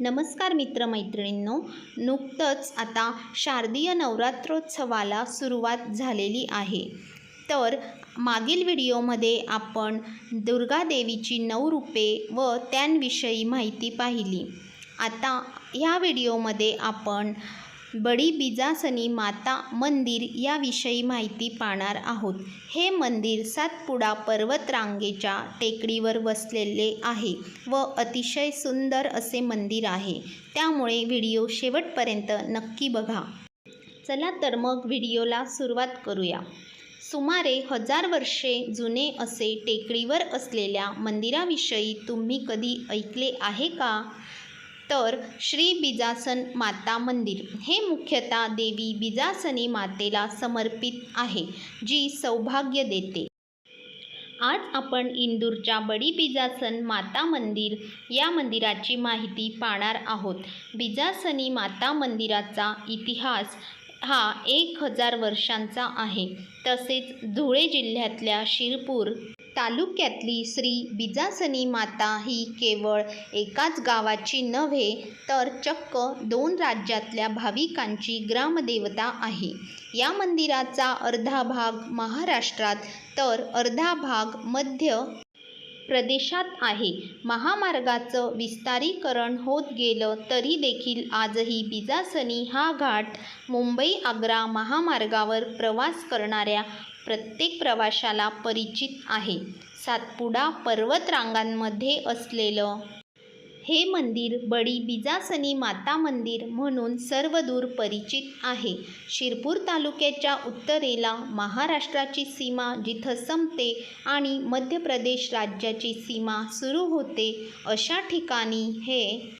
नमस्कार मित्रमैत्रिणींनो नुकतंच आता शारदीय नवरात्रोत्सवाला सुरुवात झालेली आहे. तर मागील व्हिडिओमध्ये आपण दुर्गादेवीची नऊ रूपे व त्यांविषयी माहिती पाहिली. आता ह्या व्हिडिओमध्ये आपण बडी बिजासनी माता मंदिर याविषयी माहिती पाहणार आहोत. हे मंदिर सातपुडा पर्वतरांगेच्या टेकडीवर वसलेले आहे व अतिशय सुंदर असे मंदिर आहे. त्यामुळे व्हिडिओ शेवटपर्यंत नक्की बघा. चला तर मग व्हिडिओला सुरुवात करूया. सुमारे हजार वर्षे जुने असे टेकडीवर असलेल्या मंदिराविषयी तुम्ही कधी ऐकले आहे का? तर श्री बिजासन माता मंदिर. हे मुख्यतः देवी बिजासनी मातेला समर्पित आहे जी सौभाग्य देते. आज आपण इंदूरच्या बडी बिजासन माता मंदिर या मंदिराची माहिती पाहणार आहोत. बिजासनी माता मंदिराचा इतिहास हा एक हजार वर्षांचा आहे. तसेच धुळे जिल्ह्यातल्या शिरपूर तालुक्यातली श्री बिजासनी माता ही केवळ एकाच गावाची नव्हे तर चक्क दोन राज्यातल्या भाविकांची ग्रामदेवता आहे. या मंदिराचा अर्धा भाग महाराष्ट्रात तर अर्धा भाग मध्य प्रदेशात आहे. महामार्गाचं विस्तारीकरण होत गेलं तरी देखील आजही बिजासनी हा घाट मुंबई आग्रा महामार्गावर प्रवास करणाऱ्या प्रत्येक प्रवाशाला परिचित आहे. सातपुडा पर्वतरांगांमध्ये असलेलं हे मंदिर बडी बिजासनी माता मंदिर म्हणून सर्वदूर परिचित आहे. शिरपूर तालुक्याच्या उत्तरेला महाराष्ट्राची सीमा जिथं संपते आणि मध्य प्रदेश राज्याची सीमा सुरू होते अशा ठिकाणी हे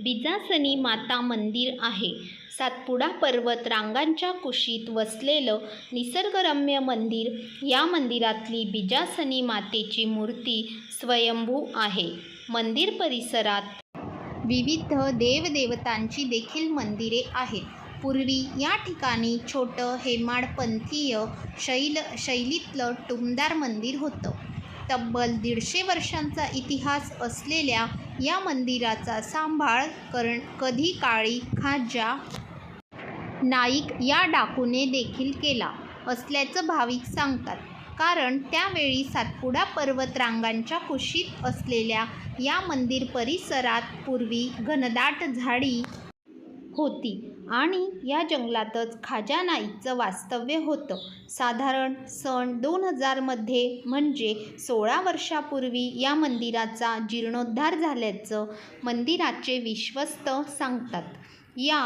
बिजासनी माता मंदिर आहे. सातपुडा पर्वत रांगांच्या कुशीत वसलेलं निसर्गरम्य मंदिर या मंदिरातली बिजासनी मातेची मूर्ती स्वयंभू आहे. मंदिर परिसरात. विविध देवदेवतांची देखील मंदिरे आहेत. पूर्वी या ठिकाणी छोटं हेमाडपंथीय शैल शैलीतलं टुमदार मंदिर होतं. तब्बल दीडशे वर्षांचा इतिहास असलेल्या या मंदिराचा सांभाळ करण कधी काळी खाजा नाईक या डाकूने देखील केला असल्याचं भाविक सांगतात. कारण त्यावेळी सातपुडा पर्वत रांगांच्या कुशीत असलेल्या या मंदिर परिसरात पूर्वी घनदाट झाडी होती आणि या जंगलातच खाजा नाईकचं वास्तव्य होतं. साधारण सण दोन हजारमध्ये म्हणजे सोळा वर्षापूर्वी या मंदिराचा जीर्णोद्धार झाल्याचं मंदिराचे विश्वस्त सांगतात. या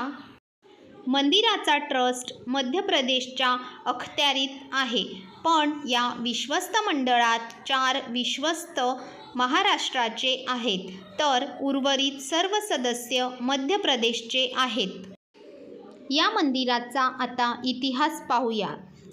मंदिराचा ट्रस्ट मध्य प्रदेशच्या अखत्यारीत आहे. पण या विश्वस्त मंडळात चार विश्वस्त महाराष्ट्राचे आहेत तर उर्वरित सर्व सदस्य मध्य प्रदेशचे आहेत. या मंदिराचा आता इतिहास पाहूया.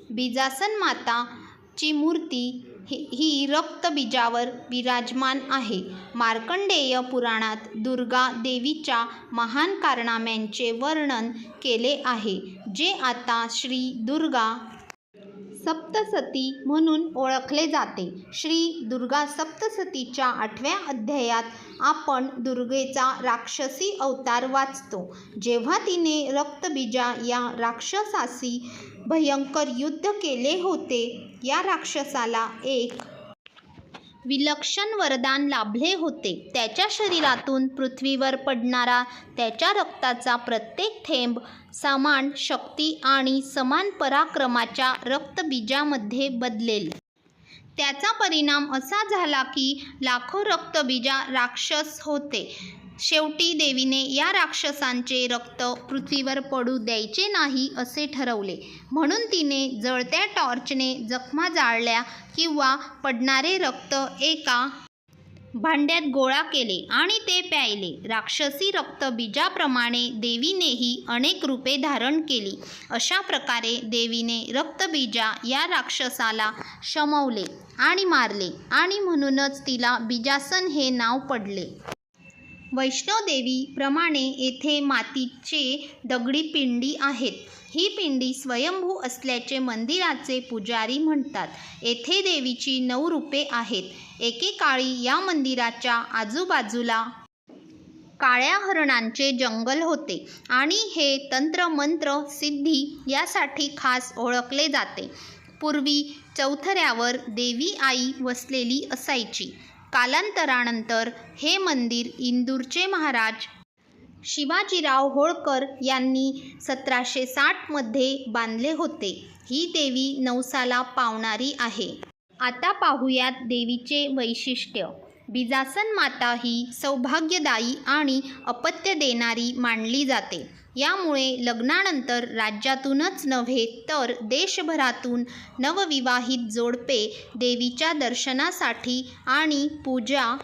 बिजासन माताची मूर्ती ही ही रक्तबीजावर विराजमान आहे. मार्कंडेय पुराणात दुर्गा देवीच्या महान कारनाम्यांचे वर्णन केले आहे जे आता श्री दुर्गा सप्तसती म्हणून ओळखले जाते. श्री दुर्गा सप्तसतीच्या आठव्या अध्यायात आपण दुर्गेचा राक्षसी अवतार वाचतो. जेव्हा तिने रक्तबीजा या राक्षसाशी भयंकर युद्ध केले होते या राक्षसाला एक विलक्षण वरदान लाभले होते. त्याच्या शरीरातून पृथ्वीवर पडणारा त्याच्या रक्ताचा प्रत्येक थेंब समान शक्ती आणि समान पराक्रमाच्या रक्तबीजामध्ये बदलेल. त्याचा परिणाम असा झाला की लाखो रक्तबीजा राक्षस होते. शेवटी देवीने या राक्षसांचे रक्त पृथ्वीवर पडू द्यायचे नाही असे ठरवले. म्हणून तिने जळत्या टॉर्चने जखमा जाळल्या किंवा पडणारे रक्त एका भांड्यात गोळा केले आणि ते प्यायले. राक्षसी रक्तबीजाप्रमाणे देवीनेही अनेक रूपे धारण केली. अशा प्रकारे देवीने रक्तबीजा या राक्षसाला शमवले आणि मारले आणि म्हणूनच तिला बीजासन हे नाव पडले. वैष्णोदेवीप्रमाणे येथे मातीचे दगडी पिंडी आहेत. ही पिंडी स्वयंभू असल्याचे मंदिराचे पुजारी म्हणतात. येथे देवीची नऊ रूपे आहेत. एकेकाळी या मंदिराच्या आजूबाजूला काळ्या हरणांचे जंगल होते आणि हे तंत्रमंत्र सिद्धी यासाठी खास ओळखले जाते. पूर्वी चौथऱ्यावर देवी आई वसलेली असायची. कालांतरानंतर हे मंदिर इंदूरचे महाराज शिवाजीराव होळकर यांनी सतराशे साठमध्ये बांधले होते. ही देवी नवसाला पावणारी आहे. आता पाहूयात देवीचे वैशिष्ट्य. बिजासन माता ही सौभाग्यदायी आणि अपत्य देणारी मानली जाते. यामुळे लग्नानंतर राज्यातूनच नव्हे तर देशभरातून नवविवाहित जोडपे देवीच्या दर्शनासाठी आणि पूजा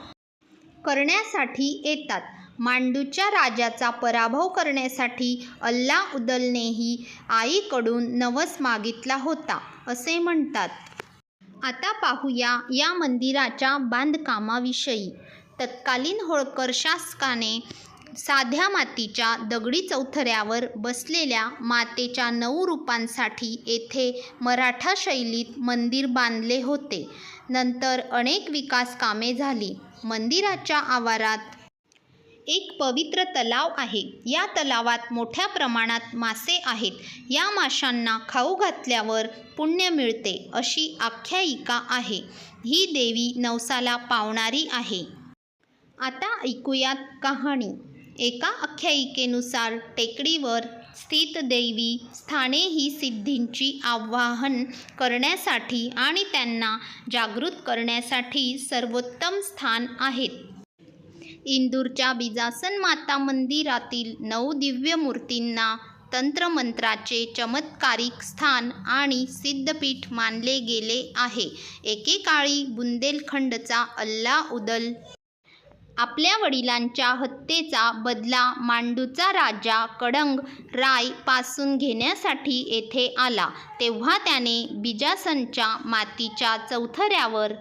करण्यासाठी येतात. मांडूच्या राजाचा पराभव करण्यासाठी अल्लाउद्दलनेही आईकडून नवस मागितला होता असे म्हणतात. आता पाहूया या मंदिराच्या बांधकामाविषयी. तत्कालीन होळकर शासकाने साध्या मातीच्या दगडी चौथऱ्यावर बसलेल्या मातेच्या नऊ रूपांसाठी येथे मराठा शैलीत मंदिर बांधले होते. नंतर अनेक विकास कामे झाली. मंदिराच्या आवारात एक पवित्र तलाव आहे. या तलावात मोठ्या प्रमाणात मासे आहेत. या माशांना खाऊ घातल्यावर पुण्य मिळते अशी आख्यायिका आहे. ही देवी नवसाला पावणारी आहे. आता ऐकूयात कहाणी. एका आख्यायिकेनुसार टेकडीवर स्थित देवी स्थाने ही सिद्धींची आवाहन करण्यासाठी आणि त्यांना जागृत करण्यासाठी सर्वोत्तम स्थान आहेत. इंदूरच्या बिजासन माता मंदिरातील नऊ दिव्य मूर्तींना तंत्रमंत्राचे चमत्कारिक स्थान आणि सिद्धपीठ मानले गेले आहे. एकेकाळी बुंदेलखंडचा अल्ला उदल आपल्या वडिलांच्या हत्येचा बदला मांडूचा राजा कडंग रायपासून घेण्यासाठी येथे आला तेव्हा त्याने बिजासनच्या मातीच्या चौथऱ्यावर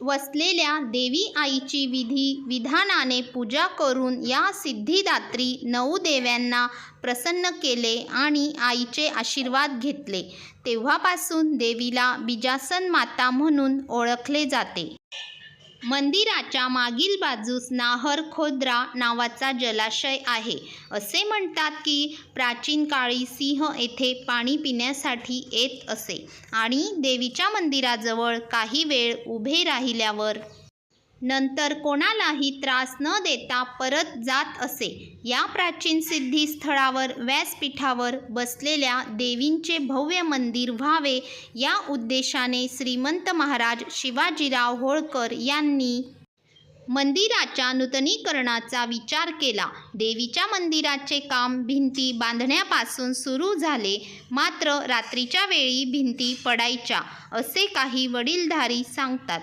वसलेल्या देवी आईची विधी विधानाने पूजा करून या सिद्धिदात्री नऊ देव्यांना प्रसन्न केले आणि आईचे आशीर्वाद घेतले. तेव्हापासून देवीला बिजासन माता म्हणून ओळखले जाते. मंदिराच्या मागील बाजूस नाहर खोद्रा नावाचा जलाशय आहे. असे म्हणतात की प्राचीन काळी सिंह येथे पाणी पिण्यासाठी येत असे आणि देवीच्या मंदिराजवळ काही वेळ उभे राहिल्यावर नंतर कोणालाही त्रास न देता परत जात असे. या प्राचीन सिद्धी स्थळावर व्यासपीठावर बसलेल्या देवींचे भव्य मंदिर व्हावे या उद्देशाने श्रीमंत महाराज शिवाजीराव होळकर यांनी मंदिराच्या नूतनीकरणाचा विचार केला. देवीच्या मंदिराचे काम भिंती बांधण्यापासून सुरू झाले मात्र रात्रीच्या वेळी भिंती पडायच्या असे काही वडीलधारी सांगतात.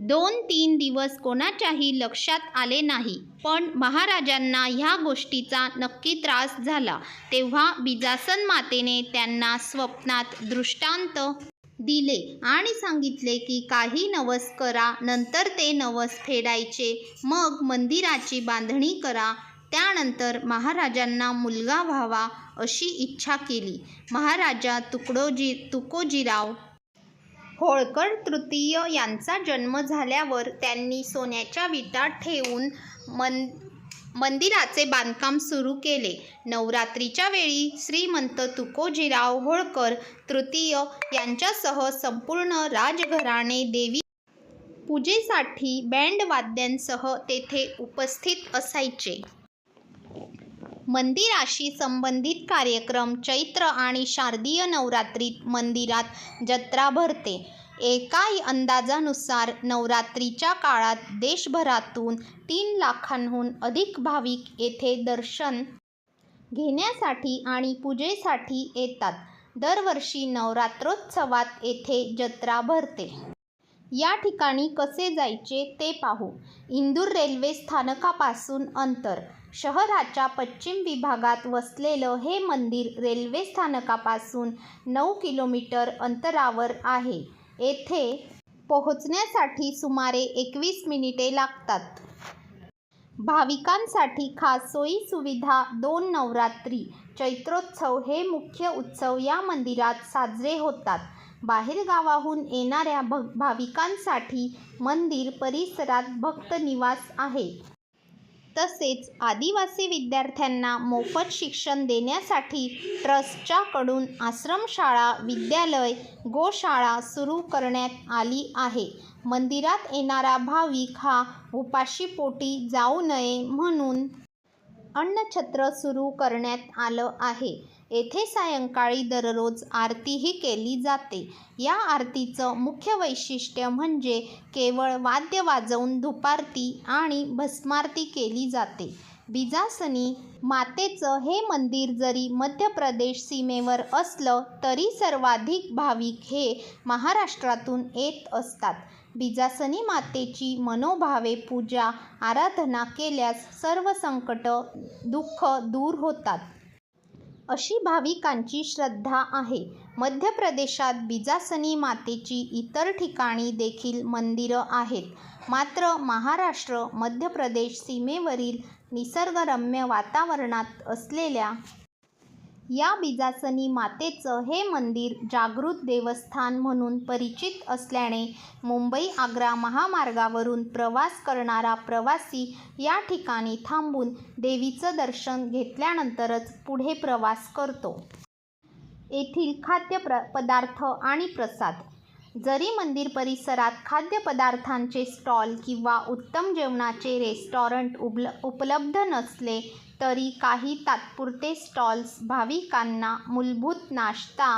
दोन तीन दिवस कोणाच्याही लक्षात आले नाही. पण महाराजांना ह्या गोष्टीचा नक्की त्रास झाला. तेव्हा बिजासन मातेने त्यांना स्वप्नात दृष्टांत दिले आणि सांगितले की काही नवस करा नंतर ते नवस फेडायचे. मग मंदिराची बांधणी करा. त्यानंतर महाराजांना मुलगा व्हावा अशी इच्छा केली. महाराजा तुकडोजी तुकोजीराव होळकर तृतीय यांचा जन्म झाल्यावर त्यांनी सोन्याच्या विटा ठेवून मन मंदिराचे बांधकाम सुरू केले. नवरात्रीच्या वेळी श्रीमंत तुकोजीराव होळकर तृतीय यांच्यासह संपूर्ण राजघराणे देवी पूजेसाठी बँड वाद्यांसह तेथे उपस्थित असायचे. मंदिराशी संबंधित कार्यक्रम चैत्र आणि शारदीय नवरात्रीत मंदिरात जत्रा भरते. एका अंदाजानुसार नवरात्रीच्या काळात देशभरातून तीन लाखांहून अधिक भाविक येथे दर्शन घेण्यासाठी आणि पूजेसाठी येतात. दरवर्षी नवरात्रोत्सवात येथे जत्रा भरते. या ठिकाणी कसे जायचे ते पाहू. इंदूर रेल्वे स्थानकापासून अंतर शहराच्या पश्चिम विभागात वसलेलं हे मंदिर रेल्वे स्थानकापासून नऊ किलोमीटर अंतरावर आहे. येथे पोहोचण्यासाठी सुमारे एकवीस मिनिटे लागतात. भाविकांसाठी खास सोयीसुविधा दोन नवरात्री चैत्रोत्सव हे मुख्य उत्सव या मंदिरात साजरे होतात. बाहेरगावाहून येणाऱ्या भ भाविकांसाठी मंदिर परिसरात भक्त निवास आहे. तसेच आदिवासी विद्यार्थ्यांना मोफत शिक्षण देण्यासाठी ट्रस्टच्याकडून आश्रमशाळा विद्यालय गोशाळा सुरू करण्यात आली आहे. मंदिरात येणारा भाविक हा उपाशीपोटी जाऊ नये म्हणून अन्नछत्र सुरू करण्यात आलं आहे. येथे सायंकाळी दररोज आरतीही केली जाते. या आरतीचं मुख्य वैशिष्ट्य म्हणजे केवळ वाद्य वाजवून धुपारती आणि भस्मारती केली जाते. बिजासनी मातेचं हे मंदिर जरी मध्य प्रदेश सीमेवर असलं तरी सर्वाधिक भाविक हे महाराष्ट्रातून येत असतात. बिजासनी मातेची मनोभावे पूजा आराधना केल्यास सर्व संकट दुःख दूर होतात. अशी भाविकांची श्रद्धा आहे. मध्य प्रदेशात बिजासनी मातेची इतर ठिकाणी देखील मंदिरं आहेत. मात्र महाराष्ट्र मध्य प्रदेश सीमेवरील निसर्गरम्य वातावरणात असलेल्या या बिजासनी मातेचं हे मंदिर जागृत देवस्थान म्हणून परिचित असल्याने मुंबई आग्रा महामार्गावरून प्रवास करणारा प्रवासी या ठिकाणी थांबून देवीचं दर्शन घेतल्यानंतरच पुढे प्रवास करतो. येथील खाद्य प्र पदार्थ आणि प्रसाद. जरी मंदिर परिसरात खाद्यपदार्थांचे स्टॉल किंवा उत्तम जेवणाचे रेस्टॉरंट उपल उपलब्ध नसले तरी काही तात्पुरते स्टॉल्स भाविकांना मूलभूत नाश्ता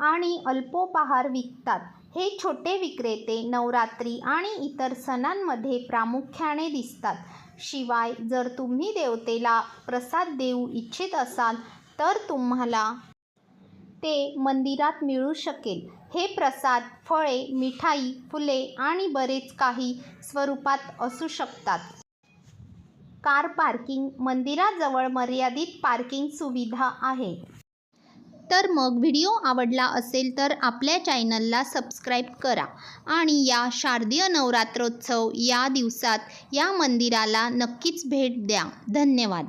आणि अल्पोपहार विकतात. हे छोटे विक्रेते नवरात्री आणि इतर सणांमध्ये प्रामुख्याने दिसतात. शिवाय जर तुम्ही देवतेला प्रसाद देऊ इच्छित असाल तर तुम्हाला ते मंदिरात मिळू शकेल. हे प्रसाद फळे मिठाई फुले आणि बरेच काही स्वरूपात असू शकतात. कार पार्किंग मंदिराजवळ मर्यादित पार्किंग सुविधा आहे. तर मग व्हिडिओ आवडला असेल तर आपल्या चॅनलला सबस्क्राईब करा आणि या शारदीय नवरात्रोत्सव या दिवसात या मंदिराला नक्कीच भेट द्या. धन्यवाद.